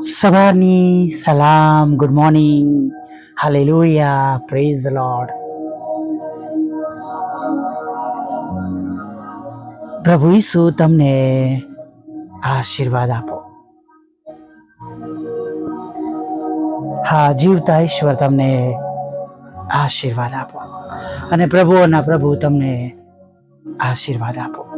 સવારની સલામ good morning hallelujah praise lord પ્રભુ ઈસુ તમને આશીર્વાદ આપો. હા, જીવતા ઈશ્વર તમને આશીર્વાદ આપો. અને પ્રભુઓના પ્રભુ તમને આશીર્વાદ આપો.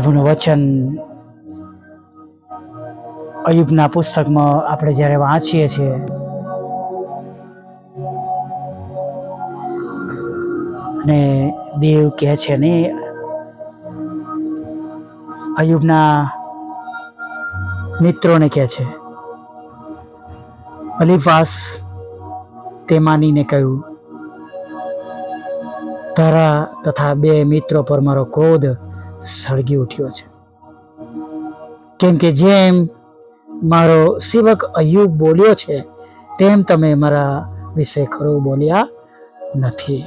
પ્રભુનું વચન અયુબના પુસ્તકમાં આપણે જ્યારે વાંચીએ છીએ, અને દેવ કહે છે ને, અયુબના મિત્રોને કહે છે, અલીફાસ તે માનીને કહ્યું, તારા તથા બે મિત્રો પર મારો ક્રોધ સળગી ઉઠ્યો છે. કેમ કે જેમ મારો સેવક અયુબ બોલ્યો છે, તેમ તમે મારા વિશે ખરું બોલ્યા નથી.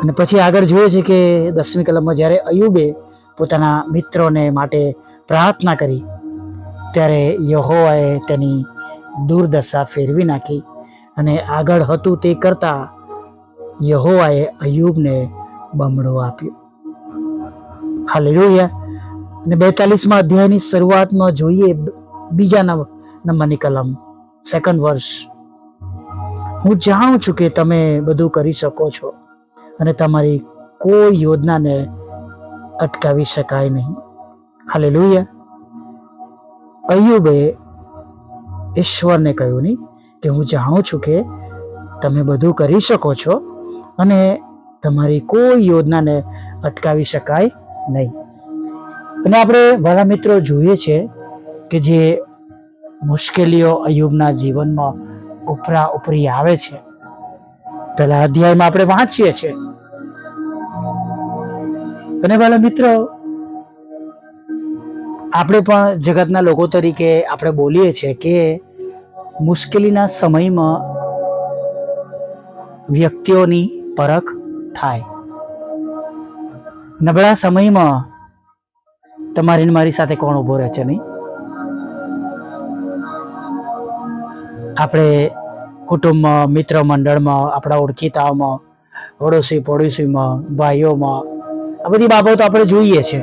અને પછી આગળ જોઈએ છે કે દસમી કલમમાં જ્યારે અયુબે પોતાના મિત્રોને માટે પ્રાર્થના કરી, ત્યારે યહોવાએ તેની દુર્દશા ફેરવી નાખી અને આગળ હતું તે કરતા યહોવાએ અયુબને બમણો આપ્યો. હાલેલુયા અને બેતાલીસમાં અધ્યાયની શરૂઆતમાં જોઈએ બીજા નંબ- નંબરની કલમ સેકન્ડ વર્ષ હું જાણું છું કે તમે બધું કરી શકો છો, અને તમારી કોઈ યોજનાને અટકાવી શકાય નહીં. હાલેલુયા. અયુબે ઈશ્વરને કહ્યું નહીં કે હું જાણું છું કે તમે બધું કરી શકો છો, અને તમારી કોઈ યોજનાને અટકાવી શકાય નહીં. અને આપણે વાલા મિત્રો જોઈએ છે કે જે મુશ્કેલીઓ અયુબના જીવનમાં ઉપરા ઉપરી આવે છે. પહેલા અધ્યાયમાં આપણે વાંચીએ છીએ અને વાલા મિત્રો, આપણે પણ જગતના લોકો તરીકે આપણે બોલીએ છીએ કે મુશ્કેલીના સમયમાં વ્યક્તિઓની પરખ થાય. નબળા સમયમાં તમારી મારી સાથે કોણ ઊભો રહે છે નહીં? આપણે કુટુંબમાં મિત્ર મંડળમાં આપણા ઓળખીતાઓમાં પડોશી પડોશીમાં ભાઈઓમાં, આ બધી બાબતો આપણે જોઈએ છે.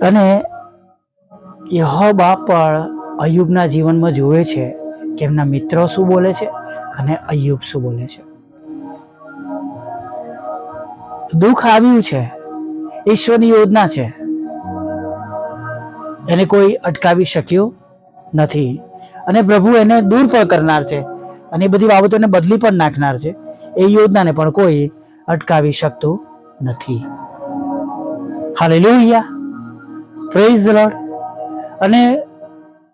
અને યહોબા પણ અયુબના જીવનમાં જુએ છે કે એમના મિત્રો શું બોલે છે? અને અયુબ શું બોલે છે? દુઃખ આવ્યું છે. ઈશ્વરની યોજના છે. એને કોઈ અટકાવી શક્યું નથી. અને પ્રભુ એને દૂર પણ કરનાર છે. અને એ બધી બાબતોને બદલી પણ નાખનાર છે. એ યોજનાને પણ કોઈ અટકાવી શકતું નથી. હાલે પ્રેઝ ધ લોર્ડ અને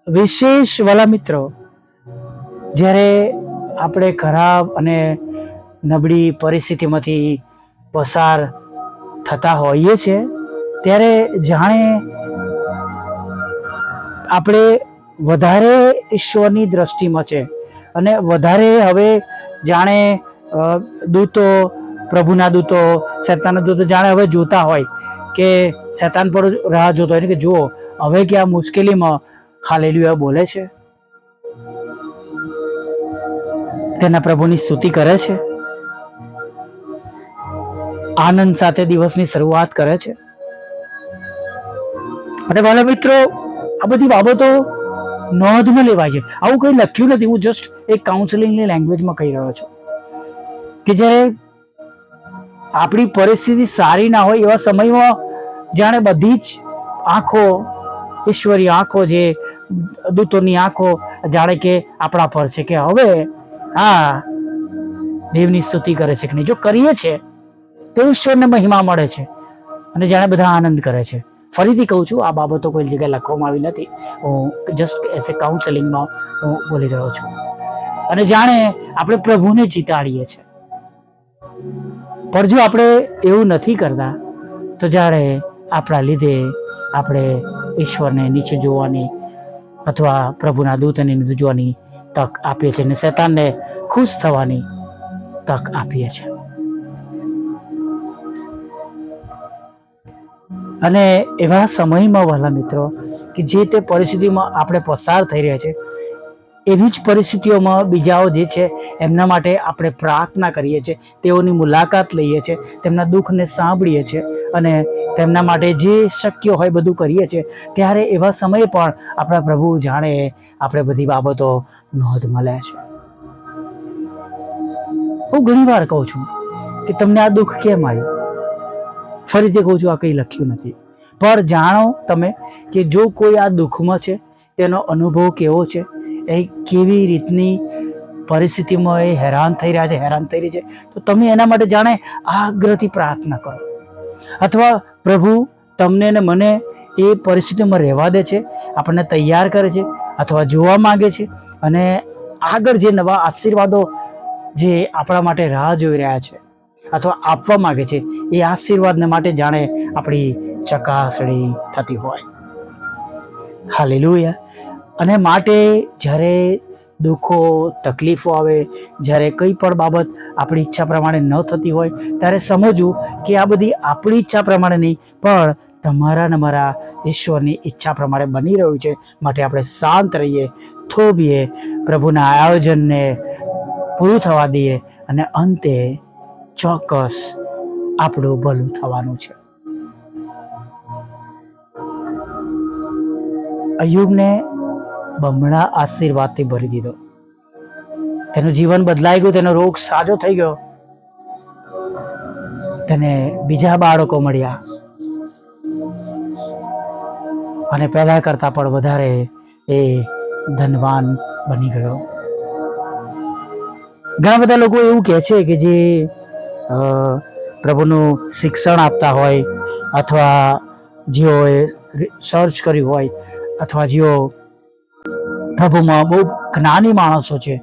વિશેષ વાલા મિત્રો, જ્યારે આપણે ખરાબ અને નબળી પરિસ્થિતિમાંથી પસાર થતા હોઈએ છીએ, ત્યારે જાણે આપણે વધારે ઈશ્વરની દ્રષ્ટિમાં છે અને વધારે હવે જાણે દૂતો, પ્રભુના દૂતો, શેતાનના દૂતો જાણે હવે જોતા હોય કે શેતાન પર રાહ જોતો હોય કે જુઓ, હવે કે આ મુશ્કેલીમાં હાલેલુયા બોલે છે. તેના પ્રભુની સ્તુતિ કરે છે? આનંદ સાથે દિવસની શરૂઆત કરે છે? અને વાલા મિત્રો, આ બધી બાબતો નોંધમાં લેવાય છે. આવું કંઈ લખ્યું નથી. હું જસ્ટ એક કાઉન્સેલિંગની લેંગ્વેજમાં કહી રહ્યો છું. કે જ્યારે આપણી પરિસ્થિતિ સારી ના હોય એવા સમયમાં જાણે બધી જ આંખો ઈશ્વરી આંખો જે દૂતોની આંખો જાણે કે આપણા પર છે કે હવે આ દેવની સ્તુતિ કરે છે કે નહીં? જો કરીએ છે, તો ઈશ્વરને મહિમા મળે છે અને જાણે બધા આનંદ કરે છે. ફરીથી કહું છું, આ બાબતો કોઈ જગ્યાએ લખવામાં આવી નથી. હું જસ્ટ એઝ એ કાઉન્સેલિંગમાં હું બોલી રહ્યો છું. અને જાણે આપણે પ્રભુને જીતાડીએ છીએ પણ જો આપણે એવું નથી કરતા, તો જાણે આપણા લીધે આપણે ઈશ્વરને નીચે જોવાની અથવા પ્રભુના દૂતને નીચે જોવાની તક આપીએ છીએ અને શેતાનને ખુશ થવાની તક આપીએ છીએ. અને એવા સમયમાં વહાલા મિત્રો, કે જે તે પરિસ્થિતિમાં આપણે પસાર થઈ રહ્યા છે એવી જ પરિસ્થિતિઓમાં બીજાઓ જે છે, એમના માટે આપણે પ્રાર્થના કરીએ છીએ, તેઓની મુલાકાત લઈએ છીએ, તેમના દુઃખને સાંભળીએ છીએ અને તેમના માટે જે શક્ય હોય બધું કરીએ છીએ, ત્યારે એવા સમયે પણ આપણા પ્રભુ જાણે આપણે બધી બાબતો નોંધ લે છે. હું ઘણી વાર કહું છું કે તમને આ દુઃખ કેમ આવ્યું? ફરીથી કહું છું, આ કંઈ લખ્યું નથી. પણ જાણો તમે કે જો કોઈ આ દુઃખમાં છે, તેનો અનુભવ કેવો છે? એ કેવી રીતની પરિસ્થિતિમાં એ હેરાન થઈ રહ્યા છે, હેરાન થઈ રહી છે? તો તમે એના માટે જાણે આગ્રહથી પ્રાર્થના કરો. અથવા પ્રભુ, તમને ને મને એ પરિસ્થિતિમાં રહેવા દે છે, આપણને તૈયાર કરે છે, અથવા જોવા માગે છે, અને આગળ જે નવા આશીર્વાદો જે આપણા માટે રાહ જોઈ રહ્યા છે, અથવા આપવા માગે છે, એ આશીર્વાદને માટે જાણે આપણી ચકાસણી થતી હોય. હાલેલુયા. અને માટે જ્યારે દુઃખો, તકલીફો આવે, જ્યારે કંઈ પણ બાબત આપણી ઈચ્છા પ્રમાણે ન થતી હોય, ત્યારે સમજવું કે આ બધી આપણી ઈચ્છા પ્રમાણે નહીં, પણ તમારા ને મારા ઈશ્વરની ઈચ્છા પ્રમાણે બની રહ્યું છે. માટે આપણે શાંત રહીએ, થોભીએ, પ્રભુના આયોજનને પૂરું થવા દઈએ અને અંતે ચોક્કસ આપણું ભલું થવાનું છે. અયુબને બમણા આશીર્વાદથી ભરી દીધો. તેનું જીવન બદલાઈ ગયું, તેનો રોગ સાજો થઈ ગયો. તેને બીજા બાળકો મળ્યા. અને પહેલા કરતા પણ વધારે એ ધનવાન બની ગયો. ઘણા બધા લોકો એવું કહે છે કે જે પ્રભુનું શિક્ષણ આપતા હોય, અથવા જેઓએ સર્ચ કર્યું હોય, અથવા જેઓ પ્રભુમાં બહુ જ્ઞાની માણસો છે,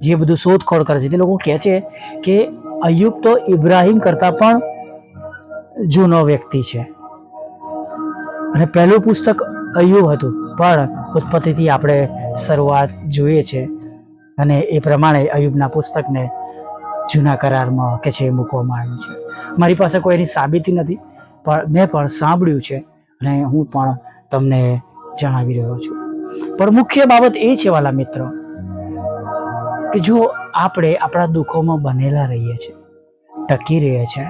જે બધું શોધખોળ કરે છે. તે લોકો કહે છે કે અયુબ તો ઇબ્રાહિમ કરતાં પણ જૂનો વ્યક્તિ છે. અને પહેલું પુસ્તક અયુબ હતું, પણ ઉત્પત્તિથી આપણે શરૂઆત જોઈએ છે. અને એ પ્રમાણે અયુબના પુસ્તકને જૂના કરારમાં કે છે મૂકવામાં આવ્યું છે. મારી પાસે કોઈ એની સાબિતી નથી, પણ મેં પણ સાંભળ્યું છે અને હું પણ તમને જણાવી રહ્યો છું. પણ મુખ્ય બાબત એ છે વાલા મિત્રો, કે જો આપણે આપણા દુઃખોમાં બનેલા રહીએ છીએ, ટકી રહીએ છીએ,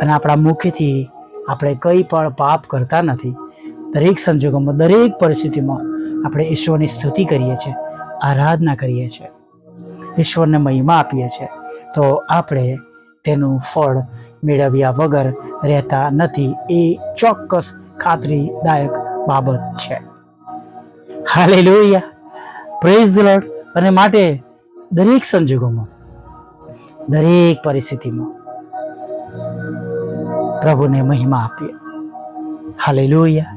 અને આપણા મુખથી આપણે કંઈ પણ પાપ કરતા નથી, દરેક સંજોગોમાં, દરેક પરિસ્થિતિમાં આપણે ઈશ્વરની સ્તુતિ કરીએ છીએ, આરાધના કરીએ છીએ, ઈશ્વરને મહિમા આપીએ છીએ, તો આપણે તેનું ફળ મેળવ્યા વગર રહેતા નથી, એ ચોક્કસ ખાતરીદાયક બાબત છે. હાલેલુયા. પ્રેઝ ધ લોર્ડ અને માટે દરેક સંજોગોમાં, દરેક પરિસ્થિતિમાં પ્રભુને મહિમા આપીએ. હાલેલુયા.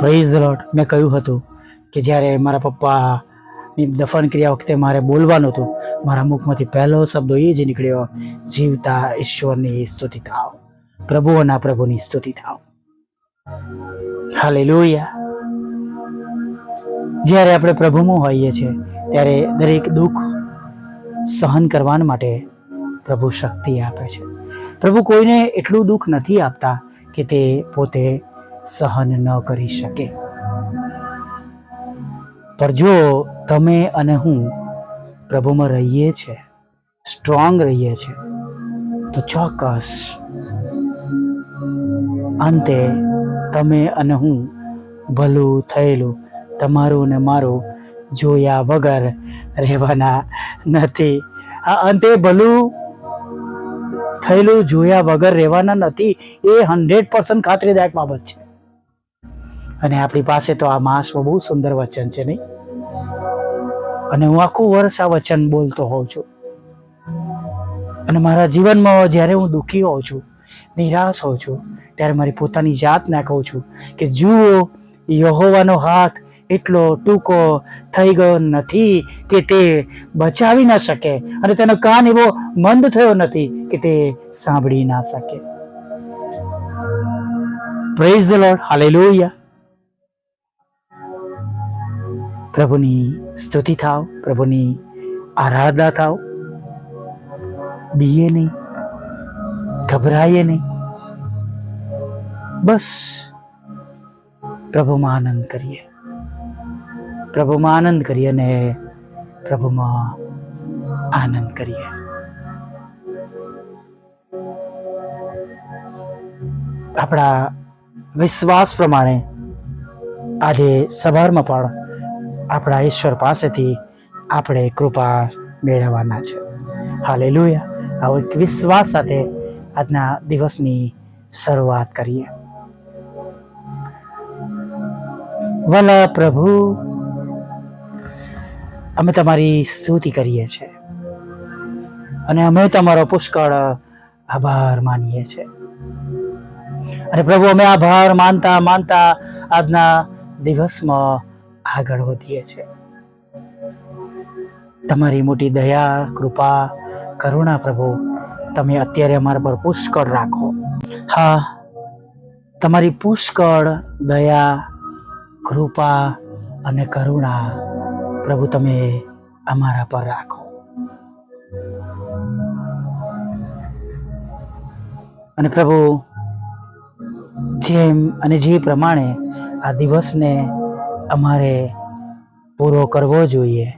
પ્રેઝ ધ મેં કહ્યું હતું કે જ્યારે મારા પપ્પાની દફન ક્રિયા વખતે મારે બોલવાનું હતું, મારા મુખમાંથી પહેલો શબ્દ એ જ નીકળ્યો, જીવતા ઈશ્વરની સ્તુતિ થાવ. પ્રભુ અને પ્રભુની સ્તુતિ થાવ. હાલેલુયા. જ્યારે આપણે પ્રભુમાં હોઈએ છીએ, ત્યારે દરેક દુઃખ સહન કરવા માટે પ્રભુ શક્તિ આપે છે. પ્રભુ કોઈને એટલું દુઃખ નથી આપતા કે તે પોતે સહન ન કરી શકે. પણ જો તમે અને હું પ્રભુમાં રહીએ છીએ સ્ટ્રોંગ રહીએ છીએ તો ચોક્કસ અંતે તમે અને હું ભલું થયેલું તમારું ને મારું જોયા વગર રહેવાના નથી. આ અંતે ભલું થયેલું જોયા વગર રહેવાના નથી. એ હંડ્રેડ પર્સન્ટ ખાતરીદાયક બાબત છે. અને આપણી પાસે તો આ માસમાં બહુ સુંદર વચન છે નહીં? અને હું આખું વર્ષ આ વચન બોલતો હોઉં છું. અને મારા જીવનમાં જ્યારે હું દુઃખી હોઉં છું, નિરાશ હોઉં છું, ત્યારે મારી પોતાની જાતને કહું છું કે જુઓ, યહોવાનો હાથ એટલો ટૂંકો થઈ ગયો નથી કે તે બચાવી ન શકે અને તેનો કાન એવો મંદ થયો નથી કે તે સાંભળી ના શકે. પ્રેઝ ધ લોર્ડ હાલેલુયા પ્રભુની સ્તુતિ થાવ, પ્રભુની આરાધના થાવ. બીએ નહીં, ગભરાઈએ નહીં. બસ પ્રભુમાં આનંદ કરીએ. પ્રભુમાં આનંદ કરીએ અને પ્રભુમાં આનંદ કરીએ. આપણા વિશ્વાસ પ્રમાણે આજે સવારમાં પણ આપણા ઈશ્વર પાસેથી આપણે કૃપા મેળવવાના છે. હાલે આવો એક વિશ્વાસ સાથે આજના દિવસની શરૂઆત કરીએ. વલા પ્રભુ અમે તમારી સ્તુતિ કરીએ છીએ. અને અમે તમારો પુષ્કળ આભાર માનીએ છીએ. અને પ્રભુ, અમે આભાર માનતા માનતા આજના દિવસમાં આગળ વધીએ છીએ. તમારી મોટી દયા, કૃપા, કરુણા પ્રભુ, તમે અત્યારે અમારા પર પુષ્કળ રાખો. હા, તમારી પુષ્કળ દયા, કૃપા અને કરુણા પ્રભુ, તમે અમારા પર રાખો. અને પ્રભુ, જેમ અને જે પ્રમાણે આ દિવસને અમારે પૂરો કરવો જોઈએ,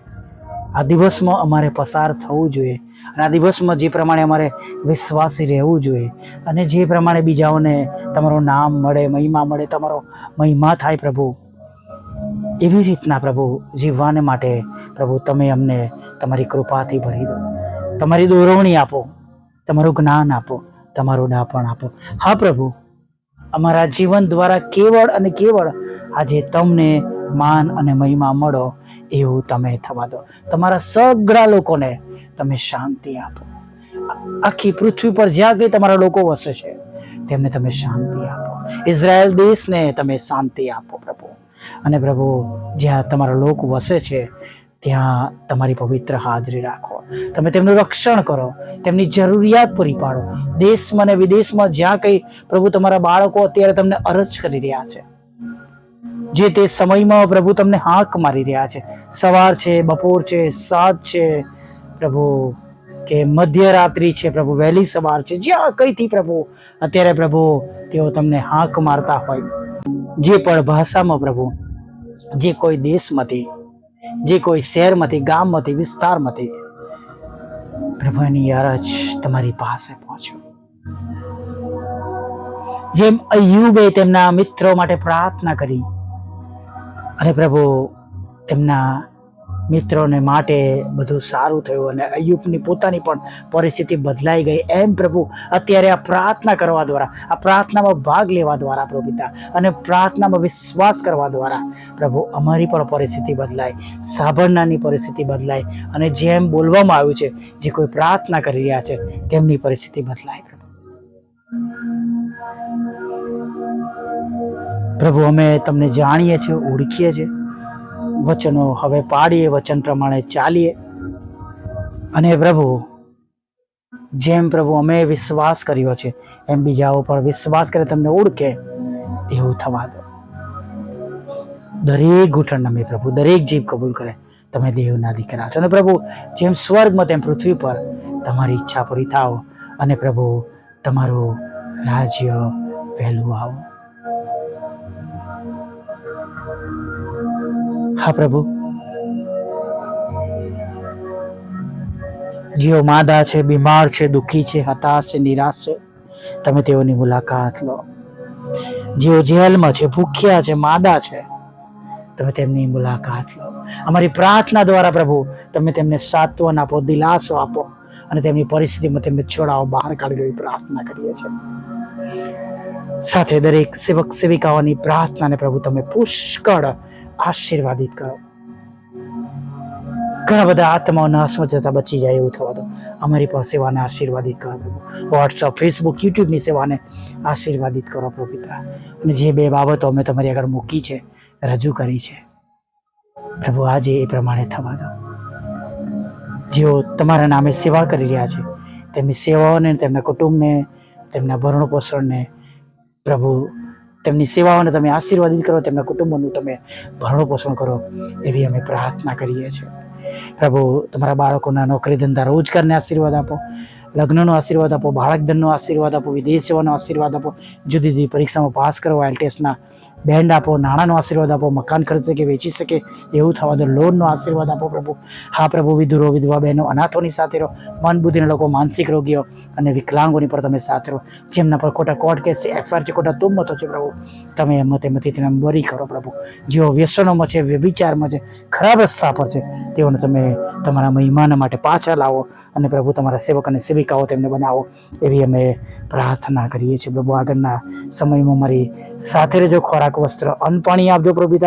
આ દિવસમાં અમારે પસાર થવું જોઈએ, અને આ દિવસમાં જે પ્રમાણે અમારે વિશ્વાસી રહેવું જોઈએ, અને જે પ્રમાણે બીજાઓને તમારું નામ મળે, મહિમા મળે, તમારો મહિમા થાય પ્રભુ એવી રીતના પ્રભુ જીવવાને માટે પ્રભુ તમે અમને તમારી કૃપાથી ભરી દો. તમારી દોરવણી આપો, તમારું જ્ઞાન આપો, તમારું ડાપણ આપો. હા પ્રભુ, અમારા જીવન દ્વારા કેવળ અને કેવળ આજે તમને માન અને મહિમા મળો એવું તમે થવા દો. તમારા સગળા લોકોને તમે શાંતિ આપો. આખી પૃથ્વી પર જ્યાં કંઈ તમારા લોકો વસે છે, તેમને તમે શાંતિ આપો. ઇઝરાયલ દેશને તમે શાંતિ આપો પ્રભુ. અને પ્રભુ, જ્યાં તમારા લોક વસે છે, ત્યાં તમારી પવિત્ર હાજરી રાખો. તમે તેમનું રક્ષણ કરો, તેમની જરૂરિયાત પૂરી પાડો. દેશમાં અને વિદેશમાં જ્યાં કંઈ પ્રભુ તમારા બાળકો અત્યારે તમને અરજ કરી રહ્યા છે, જે તે સમયમાં પ્રભુ તમને હાંક મારી રહ્યા છે. સવાર છે, બપોર છે સાત છે, પ્રભુ, કે મધ્યરાત્રિ છે, પ્રભુ, વહેલી સવાર છે, જ્યાં કંઈથી પ્રભુ, અત્યારે પ્રભુ, તેઓ તમને હાંક મારતા હોય. જે પણ ભાષામાં પ્રભુ જે કોઈ દેશમાંથી, જે કોઈ શહેરમાંથી, ગામમાંથી, વિસ્તારમાંથી પ્રભુ એની અરજ તમારી પાસે પહોંચ્યો. જેમ અયુબે તેમના મિત્રો માટે પ્રાર્થના કરી, અને પ્રભુ તેમના મિત્રોને માટે બધું સારું થયું અને અયુબની પોતાની પણ પરિસ્થિતિ બદલાઈ ગઈ. એમ પ્રભુ, અત્યારે આ પ્રાર્થના કરવા દ્વારા, આ પ્રાર્થનામાં ભાગ લેવા દ્વારા પ્રભુ પિતા, અને પ્રાર્થનામાં વિશ્વાસ કરવા દ્વારા પ્રભુ અમારી પણ પરિસ્થિતિ બદલાય, સાંભળનારની પરિસ્થિતિ બદલાય, અને જેમ બોલવામાં આવ્યું છે, જે કોઈ પ્રાર્થના કરી રહ્યા છે, તેમની પરિસ્થિતિ બદલાય પ્રભુ. પ્રભુ, અમે તમને જાણીએ છીએ, ઓળખીએ છીએ. વચનો હવે પાડીએ, વચન પ્રમાણે ચાલીએ. અને પ્રભુ, જેમ પ્રભુ અમે વિશ્વાસ કર્યો છે, એમ બીજાઓ પણ વિશ્વાસ કરે, તમને ઓળખે, એવું થવા દો. દરેક ઘૂંટણ નમે પ્રભુ, દરેક જીભ કબૂલ કરે, તમે દેવના દીકરા છો. અને પ્રભુ, જેમ સ્વર્ગમાં તેમ પૃથ્વી પર તમારી ઈચ્છા પૂરી થાવ અને પ્રભુ, તમારું રાજ્ય વહેલું આવો. હા, પ્રભુ. જેઓ માદા છે, બીમાર છે, દુઃખી છે, હતાશ છે, નિરાશ છે, તમે તેઓની મુલાકાત લો. જેઓ જેલમાં છે, ભૂખ્યા છે, માદા છે, તમે તેમની મુલાકાત લો. અમારી પ્રાર્થના દ્વારા, પ્રભુ, તમે તેમને સાત્વન આપો, દિલાસો આપો અને તેમની પરિસ્થિતિમાં તેમને છોડાવો, બહાર કાઢી એવી પ્રાર્થના કરીએ છીએ. સાથે દરેક સેવક, સેવિકાઓની પ્રાર્થનાને પ્રભુ તમે પુષ્કળ આશીર્વાદિત કરો. ઘણા બધા આત્માઓના અસ્વચ્છતા બચી જાય એવું થવા દો. અમારી પણ સેવાને આશીર્વાદિત કરો પ્રભુ. વોટ્સઅપ ફેસબુક યુટ્યુબની સેવાને આશીર્વાદિત કરો પ્રભુ અને જે બે બાબતો અમે તમારી આગળ મૂકી છે, રજૂ કરી છે, પ્રભુ આજે એ પ્રમાણે થવા દો. જેઓ તમારા નામે સેવા કરી રહ્યા છે, તેમની સેવાઓને, તેમના કુટુંબને, તેમના ભરણ પોષણને પ્રભુ, તેમની સેવાઓને તમે આશીર્વાદિત કરો, તેમના કુટુંબોનું તમે ભરણ પોષણ કરો એવી અમે પ્રાર્થના કરીએ છીએ. પ્રભુ, તમારા બાળકોના નોકરી ધંધા રોજગારને આશીર્વાદ આપો, લગ્નનો આશીર્વાદ આપો બાળક આશીર્વાદ આપો, વિદેશ સેવાનો આશીર્વાદ આપો, જુદી જુદી પરીક્ષામાં પાસ કરો આઈલ ટેસ્ટના બેન્ડ આપો, નાણાંનો આશીર્વાદ આપો, મકાન ખરીદી શકે, વેચી શકે, એવું થવા દો, લોનનો આશીર્વાદ આપો પ્રભુ. હા પ્રભુ, વિધુરો, વિધવા બહેનો, અનાથોની સાથે રહો મન બુદ્ધિના લોકો, માનસિક રોગીઓ અને વિકલાંગોની પર તમે સાથે રહો. જેમના પર ખોટા કોર્ટ કેસ છે, એફઆઈઆર છે, ખોટા તુમ્મતો છે પ્રભુ. તમે એમાં તેમાંથી તેને બરી કરો પ્રભુ. જેઓ વ્યસનોમાં છે, વ્યભિચારમાં છે, ખરાબ રસ્તા પર છે, તેઓને તમે તમારા મહિમાના માટે પાછા લાવો અને પ્રભુ તમારા સેવક અને સેવિકાઓ તેમને બનાવો. એવી અમે પ્રાર્થના કરીએ છીએ પ્રભુ. આગળના સમયમાં મારી સાથે રહેજો, ખોરાક વસ્ત્ર, અન્ન પાણી આપજો પ્રભુ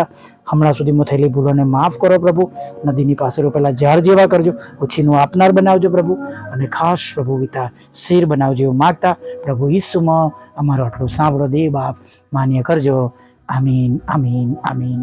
હમણાં સુધીમાં થયેલી ભૂલોને માફ કરો પ્રભુ. નદીની પાસે રોપેલા ઝાડ જેવા કરજો. ઓછીનું આપનાર બનાવજો પ્રભુ. અને ખાસ પ્રભુ પિતા, શીર બનાવજો એવું માગતા. પ્રભુ ઈસુમાં અમારો આટલું સાંભળો દે બાપ, માન્ય કરજો. આમીન આમીન આમીન.